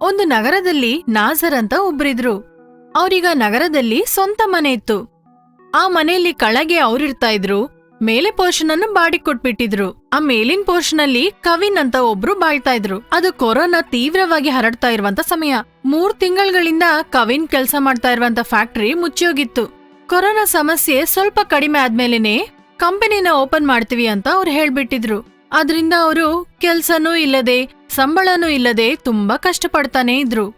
ಒಂದು ನಗರದಲ್ಲಿ ನಾಜರ್ ಅಂತ ಒಬ್ರಿದ್ರು. ಅವ್ರೀಗ ನಗರದಲ್ಲಿ ಸ್ವಂತ ಮನೆ ಇತ್ತು. ಆ ಮನೆಯಲ್ಲಿ ಕೆಳಗೆ ಅವ್ರಿರ್ತಾ ಇದ್ರು. ಮೇಲೆ ಪೋರ್ಷನ್ ಅನ್ನು ಬಾಡಿಗೆ ಕೊಟ್ಬಿಟ್ಟಿದ್ರು ಆ ಮೇಲಿನ ಪೋರ್ಷನ್ ಅಲ್ಲಿ ಕವಿನ್ ಅಂತ ಒಬ್ರು ಬಾಳ್ತಾ ಇದ್ರು. ಅದು ಕೊರೋನಾ ತೀವ್ರವಾಗಿ ಹರಡ್ತಾ ಇರುವಂತ ಸಮಯ. ಮೂರ್ ತಿಂಗಳುಗಳಿಂದ ಕವಿನ್ ಕೆಲಸ ಮಾಡ್ತಾ ಇರುವಂತ ಫ್ಯಾಕ್ಟರಿ ಮುಚ್ಚೋಗಿತ್ತು ಕೊರೋನಾ ಸಮಸ್ಯೆ ಸ್ವಲ್ಪ ಕಡಿಮೆ ಆದ್ಮೇಲೆನೆ ಕಂಪನಿನ ಓಪನ್ ಮಾಡ್ತೀವಿ ಅಂತ ಅವ್ರು ಹೇಳ್ಬಿಟ್ಟಿದ್ರು. ಅದ್ರಿಂದ ಅವರು ಕೆಲ್ಸನೂ ಇಲ್ಲದೆ ಸಂಬಳನೂ ಇಲ್ಲದೆ ತುಂಬಾ ಕಷ್ಟಪಡ್ತಾನೆ ಇದ್ರು.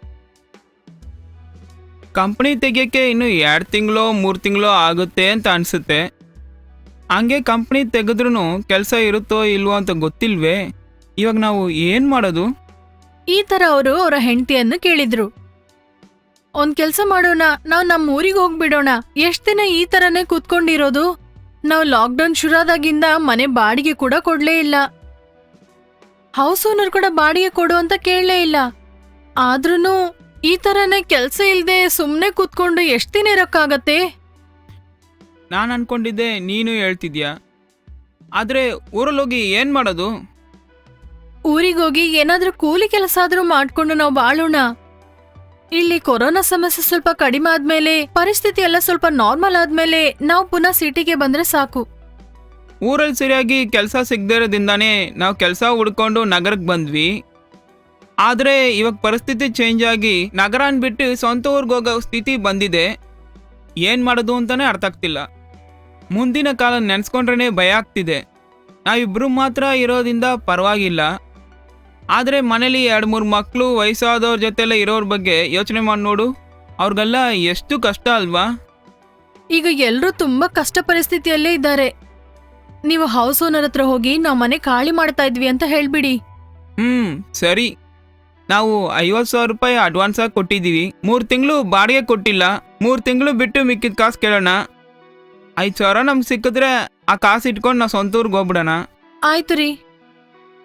ಕಂಪ್ನಿ ತೆಗಿಯೋಕ್ಕೆ ಇನ್ನು ಎರಡು ತಿಂಗಳು ಮೂರು ತಿಂಗಳು ಆಗುತ್ತೆ ಅಂತ ಅನಿಸುತ್ತೆ. ಹಂಗೆ ಕಂಪ್ನಿ ತೆಗೆದ್ರೂ ಕೆಲಸ ಇರುತ್ತೋ ಇಲ್ವೋ ಅಂತ ಗೊತ್ತಿಲ್ವೇ? ಇವಾಗ ನಾವು ಏನು ಮಾಡೋದು? ಈ ತರ ಅವರು ಅವರ ಹೆಂಡತಿಯನ್ನು ಕೇಳಿದ್ರು. ಒಂದ್ ಕೆಲಸ ಮಾಡೋಣ ನಾವು ನಮ್ಮ ಊರಿಗೆ ಹೋಗ್ಬಿಡೋಣ. ಎಷ್ಟ್ ದಿನ ಈ ತರನೇ ಕೂತ್ಕೊಂಡಿರೋದು? ನಾವು ಲಾಕ್ಡೌನ್ ಶುರುವಾದಾಗಿಂದ ಮನೆ ಬಾಡಿಗೆ ಕೂಡ ಕೊಡ್ಲೇ ಇಲ್ಲ. ಹೌಸ್ ಓನರ್ ಕೂಡ ಬಾಡಿಗೆ ಕೊಡು ಅಂತ ಕೇಳಲೇ ಇಲ್ಲ. ಆದ್ರೂ ಈ ತರನೇ ಕೆಲಸ ಇಲ್ಲದೆ ಸುಮ್ಮನೆ ಕೂತ್ಕೊಂಡು ಎಷ್ಟು ದಿನ ಇರಕ್ಕಾಗತ್ತೆ? ನಾನು ಅನ್ಕೊಂಡಿದ್ದೆ ನೀನು ಹೇಳ್ತಿದ್ಯಾ. ಆದರೆ ಊರಲ್ಲಿ ಹೋಗಿ ಏನು ಮಾಡೋದು? ಊರಿಗೋಗಿ ಏನಾದ್ರೂ ಕೂಲಿ ಕೆಲಸ ಆದ್ರೂ ಮಾಡ್ಕೊಂಡು ನಾವು ಬಾಳೋಣ. ಇಲ್ಲಿ ಕೊರೋನಾ ಸಮಸ್ಯೆ ಸ್ವಲ್ಪ ಕಡಿಮೆ ಆದ್ಮೇಲೆ ಪರಿಸ್ಥಿತಿ ಎಲ್ಲ ಸ್ವಲ್ಪ ನಾರ್ಮಲ್ ಆದ್ಮೇಲೆ ನಾವು ಪುನಃ ಸಿಟಿಗೆ ಬಂದ್ರೆ ಸಾಕು. ಊರಲ್ಲಿ ಸರಿಯಾಗಿ ಕೆಲಸ ಸಿಗದೇ ನಾವು ಕೆಲಸ ಹುಡ್ಕೊಂಡು ನಗರಕ್ಕೆ ಬಂದ್ವಿ. ಆದರೆ ಇವಾಗ ಪರಿಸ್ಥಿತಿ ಚೇಂಜ್ ಆಗಿ ನಗರನ ಬಿಟ್ಟು ಸ್ವಂತ ಊರಿಗೆ ಹೋಗೋ ಸ್ಥಿತಿ ಬಂದಿದೆ. ಏನು ಮಾಡೋದು ಅಂತಲೇ ಅರ್ಥ ಆಗ್ತಿಲ್ಲ. ಮುಂದಿನ ಕಾಲ ನೆನೆಸ್ಕೊಂಡ್ರೇ ಭಯ ಆಗ್ತಿದೆ. ನಾವಿಬ್ಬರು ಮಾತ್ರ ಇರೋದ್ರಿಂದ ಪರವಾಗಿಲ್ಲ. ಆದರೆ ಮನೇಲಿ ಎರಡು ಮೂರು ಮಕ್ಕಳು ವಯಸ್ಸಾದವ್ರ ಜೊತೆಲ್ಲ ಇರೋರ ಬಗ್ಗೆ ಯೋಚನೆ ಮಾಡಿ ನೋಡು. ಅವ್ರಿಗೆಲ್ಲ ಎಷ್ಟು ಕಷ್ಟ ಅಲ್ವಾ? ಈಗ ಎಲ್ಲರೂ ತುಂಬಾ ಕಷ್ಟ ಪರಿಸ್ಥಿತಿಯಲ್ಲೇ ಇದ್ದಾರೆ. ನೀವು ಹೌಸ್ ಓನರ್ ಹತ್ರ ಹೋಗಿ ನಾವು ಮನೆ ಖಾಲಿ ಮಾಡ್ತಾ ಇದ್ವಿ ಅಂತ ಹೇಳ್ಬಿಡಿ. ಹ್ಮ್ ಸರಿ. ನಾವು ಐವತ್ತು ಸಾವಿರ ರೂಪಾಯಿ ಅಡ್ವಾನ್ಸ್ ಆಗಿ ಕೊಟ್ಟಿದ್ದೀವಿ. ಮೂರು ತಿಂಗಳು ಬಾಡಿಗೆ ಕೊಟ್ಟಿಲ್ಲ. ಮೂರು ತಿಂಗಳು ಬಿಟ್ಟು ಮಿಕ್ಕಿದ ಕಾಸು ಕೇಳೋಣ. ಐದು ಸಾವಿರ ನಮ್ಗೆ ಸಿಕ್ಕಿದ್ರೆ ಆ ಕಾಸು ಇಟ್ಕೊಂಡು ನಾವು ಸ್ವಂತ ಊರಿಗೆ ಹೋಗ್ಬಿಡೋಣ. ಆಯ್ತು ರೀ.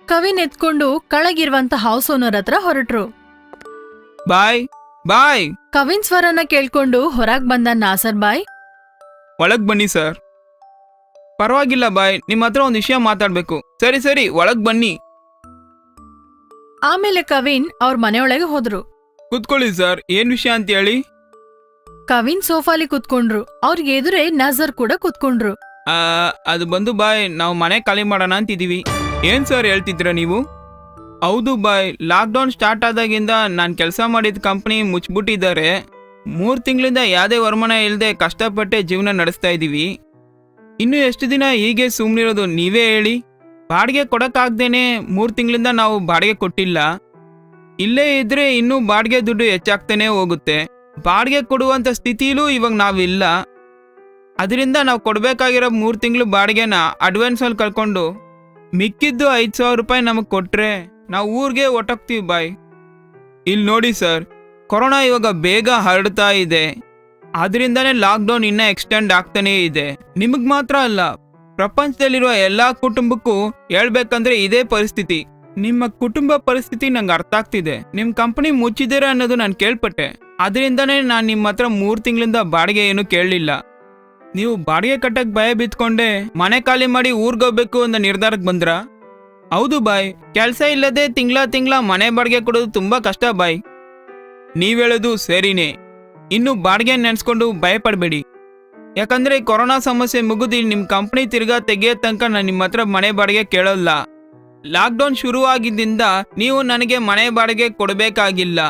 ಕವಿನ್ ಎತ್ಕೊಂಡು ಕೆಳಗಿರುವಂತ ಹೌಸ್ ಓನರ್ ಹತ್ರ ಹೊರಟ್ರು. ಬಾಯ್ ಬಾಯ್. ಕವಿನ್ ಸ್ವರನ ಕೇಳ್ಕೊಂಡು ಹೊರಗ್ ಬಂದ ನಾಸರ್ ಬಾಯ್. ಒಳಗೆ ಬನ್ನಿ ಸರ್. ಪರವಾಗಿಲ್ಲ ಬಾಯ್ ನಿಮ್ಮ ಹತ್ರ ಒಂದು ವಿಷಯ ಮಾತಾಡಬೇಕು. ಸರಿ ಸರಿ ಒಳಗ್ ಬನ್ನಿ. ಆಮೇಲೆ ಕವಿನ್ ಅವ್ರ ಮನೆಯೊಳಗೆ ಹೋದ್ರು. ಕೂತ್ಕೊಳ್ಳಿ ಸರ್ ಏನ್ ವಿಷಯ ಅಂತ ಹೇಳಿ? ಕವಿನ್ ಸೋಫಾಲಿ ಕುತ್ಕೊಂಡ್ರು. ಅವ್ರಿಗೆ ಎದುರೇ ನಜರ್ ಕೂಡ ಕುತ್ಕೊಂಡ್ರು. ಆ, ಅದು ಬಂದು ಬಾಯ್ ನಾವು ಮನೆ ಖಾಲಿ ಮಾಡೋಣ ಅಂತಿದ್ದೀವಿ ಏನು ಸರ್ ಹೇಳ್ತಿದ್ರ ನೀವು? ಹೌದು ಬಾಯ್ ಲಾಕ್ಡೌನ್ ಸ್ಟಾರ್ಟ್ ಆದಾಗಿಂದ ನಾನು ಕೆಲಸ ಮಾಡಿದ ಕಂಪ್ನಿ ಮುಚ್ಚಿಬಿಟ್ಟಿದ್ದಾರೆ ಮೂರು ತಿಂಗಳಿಂದ ಯಾವುದೇ ವರಮಾನ ಇಲ್ಲದೆ ಕಷ್ಟಪಟ್ಟೆ ಜೀವನ ನಡೆಸ್ತಾ ಇದ್ದೀವಿ ಇನ್ನು ಎಷ್ಟು ದಿನ ಹೀಗೆ ಸುಮ್ಮನಿರೋದು ನೀವೇ ಹೇಳಿ. ಬಾಡಿಗೆ ಕೊಡೋಕ್ಕಾಗ್ದೇನೆ ಮೂರು ತಿಂಗಳಿಂದ ನಾವು ಬಾಡಿಗೆ ಕೊಟ್ಟಿಲ್ಲ. ಇಲ್ಲೇ ಇದ್ರೆ ಇನ್ನೂ ಬಾಡಿಗೆ ದುಡ್ಡು ಹೆಚ್ಚಾಗ್ತಾನೆ ಹೋಗುತ್ತೆ. ಬಾಡಿಗೆ ಕೊಡುವಂಥ ಸ್ಥಿತಿಲೂ ಇವಾಗ ನಾವಿಲ್ಲ. ಅದರಿಂದ ನಾವು ಕೊಡಬೇಕಾಗಿರೋ ಮೂರು ತಿಂಗಳು ಬಾಡಿಗೆನ ಅಡ್ವಾನ್ಸಲ್ಲಿ ಕಳ್ಕೊಂಡು ಮಿಕ್ಕಿದ್ದು ಐದು ಸಾವಿರ ರೂಪಾಯಿ ನಮಗೆ ಕೊಟ್ಟರೆ ನಾವು ಊರಿಗೆ ಒಟ್ಟೋಗ್ತೀವಿ ಬಾಯ್. ಇಲ್ಲಿ ನೋಡಿ ಸರ್, ಕೊರೋನಾ ಇವಾಗ ಬೇಗ ಹರಡ್ತಾ ಇದೆ. ಅದರಿಂದನೇ ಲಾಕ್ಡೌನ್ ಇನ್ನೂ ಎಕ್ಸ್ಟೆಂಡ್ ಆಗ್ತಾನೇ ಇದೆ. ನಿಮಗೆ ಮಾತ್ರ ಅಲ್ಲ, ಪ್ರಪಂಚದಲ್ಲಿರುವ ಎಲ್ಲಾ ಕುಟುಂಬಕ್ಕೂ ಹೇಳ್ಬೇಕಂದ್ರೆ ಇದೇ ಪರಿಸ್ಥಿತಿ. ನಿಮ್ಮ ಕುಟುಂಬ ಪರಿಸ್ಥಿತಿ ನಂಗೆ ಅರ್ಥ ಆಗ್ತಿದೆ. ನಿಮ್ಮ ಕಂಪನಿ ಮುಚ್ಚಿದ್ದೀರಾ ಅನ್ನೋದು ನಾನು ಕೇಳ್ಪಟ್ಟೆ. ಅದರಿಂದನೇ ನಾನು ನಿಮ್ಮ ಹತ್ರ ಮೂರು ತಿಂಗಳಿಂದ ಬಾಡಿಗೆ ಏನು ಕೇಳಲಿಲ್ಲ. ನೀವು ಬಾಡಿಗೆ ಕಟ್ಟಕ್ಕೆ ಭಯ ಬಿತ್ಕೊಂಡೆ ಮನೆ ಖಾಲಿ ಮಾಡಿ ಊರ್ಗೋಗ್ಬೇಕು ಅನ್ನೋ ನಿರ್ಧಾರಕ್ಕೆ ಬಂದ್ರ? ಹೌದು ಬಾಯ್. ಕೆಲಸ ಇಲ್ಲದೆ ತಿಂಗಳ ತಿಂಗಳ ಮನೆ ಬಾಡಿಗೆ ಕೊಡೋದು ತುಂಬಾ ಕಷ್ಟ ಬಾಯ್. ನೀವ್ ಹೇಳೋದು ಸರಿನೇ. ಇನ್ನು ಬಾಡಿಗೆ ನೆನೆಸ್ಕೊಂಡು ಭಯಪಡಬೇಡಿ. ಯಾಕಂದರೆ ಕೊರೋನಾ ಸಮಸ್ಯೆ ಮುಗಿದು ನಿಮ್ಮ ಕಂಪ್ನಿ ತಿರ್ಗಾ ತೆಗೆಯೋ ತನಕ ನಾನು ನಿಮ್ಮ ಹತ್ರ ಮನೆ ಬಾಡಿಗೆ ಕೇಳಲ್ಲ. ಲಾಕ್ಡೌನ್ ಶುರುವಾಗಿದ್ದರಿಂದ ನೀವು ನನಗೆ ಮನೆ ಬಾಡಿಗೆ ಕೊಡಬೇಕಾಗಿಲ್ಲ.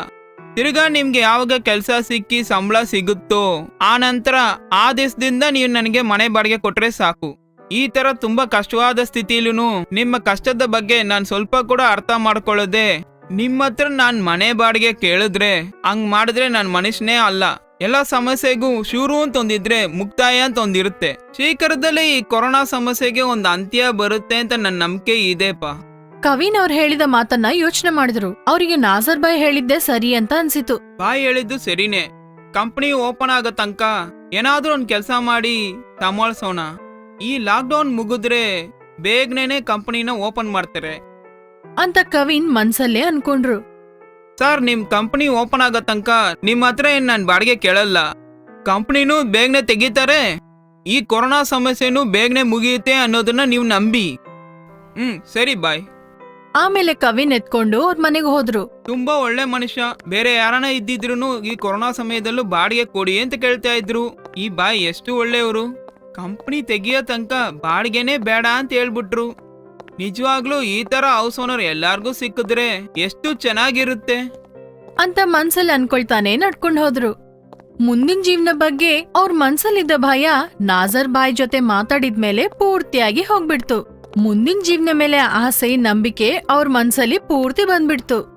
ತಿರ್ಗಾ ನಿಮ್ಗೆ ಯಾವಾಗ ಕೆಲಸ ಸಿಕ್ಕಿ ಸಂಬಳ ಸಿಗುತ್ತೋ, ಆ ನಂತರ ಆ ದಿವಸದಿಂದ ನೀವು ನನಗೆ ಮನೆ ಬಾಡಿಗೆ ಕೊಟ್ರೆ ಸಾಕು. ಈ ತರ ತುಂಬಾ ಕಷ್ಟವಾದ ಸ್ಥಿತಿಲೂ ನಿಮ್ಮ ಕಷ್ಟದ ಬಗ್ಗೆ ನಾನು ಸ್ವಲ್ಪ ಕೂಡ ಅರ್ಥ ಮಾಡ್ಕೊಳ್ಳೋದೆ ನಿಮ್ಮ ಹತ್ರ ನಾನು ಮನೆ ಬಾಡಿಗೆ ಕೇಳಿದ್ರೆ ಹಂಗ್ ಮಾಡಿದ್ರೆ ನಾನು ಮನುಷ್ಯನೇ ಅಲ್ಲ. ಎಲ್ಲ ಸಮಸ್ಯೆಗೂ ಶುರು ಅಂತ ಒಂದಿದ್ರೆ ಮುಕ್ತಾಯ ಅಂತ ಒಂದಿರುತ್ತೆ ಶೀಘ್ರದಲ್ಲೇ ಈ ಕೊರೋನಾ ಸಮಸ್ಯೆಗೆ ಒಂದು ಅಂತ್ಯ ಬರುತ್ತೆ ಅಂತ ನನ್ನ ನಂಬಿಕೆ ಇದೆಪಾ ಕವಿನ್ ಅವ್ರು ಹೇಳಿದ ಮಾತನ್ನ ಯೋಚನೆ ಮಾಡಿದ್ರು. ಅವರಿಗೆ ನಾಜರ್ ಬಾಯ್ ಹೇಳಿದ್ದೆ ಸರಿ ಅಂತ ಅನ್ಸಿತು. ಬಾಯ್ ಹೇಳಿದ್ದು ಸರಿನೇ. ಕಂಪ್ನಿ ಓಪನ್ ಆಗೋ ತನಕ ಏನಾದ್ರೂ ಒಂದು ಕೆಲಸ ಮಾಡಿ ಸಂಭಾಳಿಸೋಣ. ಈ ಲಾಕ್ಡೌನ್ ಮುಗಿದ್ರೆ ಬೇಗನೆ ಕಂಪನಿನ ಓಪನ್ ಮಾಡ್ತಾರೆ. ಅಂತ ಕವಿನ್ ಮನ್ಸಲ್ಲೇ ಅನ್ಕೊಂಡ್ರು. ಸರ್ ನಿಮ್ ಕಂಪನಿ ಓಪನ್ ಆಗೋ ತನಕ ನಿಮ್ಮ ಹತ್ರ ಏನ್ ನಾನು ಬಾಡಿಗೆ ಕೇಳಲ್ಲ. ಕಂಪ್ನಿನೂ ಬೇಗನೆ ತೆಗಿತಾರೆ. ಈ ಕೊರೋನಾ ಸಮಸ್ಯೆನೂ ಬೇಗನೆ ಮುಗಿಯುತ್ತೆ ಅನ್ನೋದನ್ನ ನೀವು ನಂಬಿ. ಹ್ಮ್ ಸರಿ ಬಾಯ್. ಆಮೇಲೆ ಕವಿನ್ ಎತ್ಕೊಂಡು ಅವ್ರ ಮನೆಗೆ ಹೋದ್ರು. ತುಂಬಾ ಒಳ್ಳೆ ಮನುಷ್ಯ ಬೇರೆ ಯಾರನ ಇದ್ದಿದ್ರು ಈ ಕೊರೋನಾ ಸಮಯದಲ್ಲೂ ಬಾಡಿಗೆ ಕೊಡಿ ಅಂತ ಕೇಳ್ತಾ ಇದ್ರು. ಈ ಬಾಯ್ ಎಷ್ಟು ಒಳ್ಳೆಯವರು. ಕಂಪ್ನಿ ತೆಗಿಯೋ ತನಕ ಬಾಡಿಗೆನೇ ಬೇಡ ಅಂತ ಹೇಳ್ಬಿಟ್ರು. ನಿಜವಾಗ್ಲೂ ಈ ತರ ಹೌಸ್ ಓನರ್ ಎಲ್ಲಾರ್ಗೂ ಸಿಕ್ಕಿದ್ರೆ ಎಷ್ಟು ಚೆನ್ನಾಗಿರುತ್ತೆ? ಅಂತ ಮನ್ಸಲ್ಲಿ ಅನ್ಕೊಳ್ತಾನೆ ನಡ್ಕೊಂಡ್ ಹೋದ್ರು. ಮುಂದಿನ ಜೀವನ ಬಗ್ಗೆ ಅವ್ರ ಮನ್ಸಲ್ಲಿದ್ದ ಭಯ ನಾಜರ್ ಬಾಯ್ ಜೊತೆ ಮಾತಾಡಿದ್ಮೇಲೆ ಪೂರ್ತಿಯಾಗಿ ಹೋಗ್ಬಿಡ್ತು. ಮುಂದಿನ ಜೀವನ ಮೇಲೆ ಆಸೆ, ನಂಬಿಕೆ ಅವ್ರ ಮನ್ಸಲ್ಲಿ ಪೂರ್ತಿ ಬಂದ್ಬಿಡ್ತು.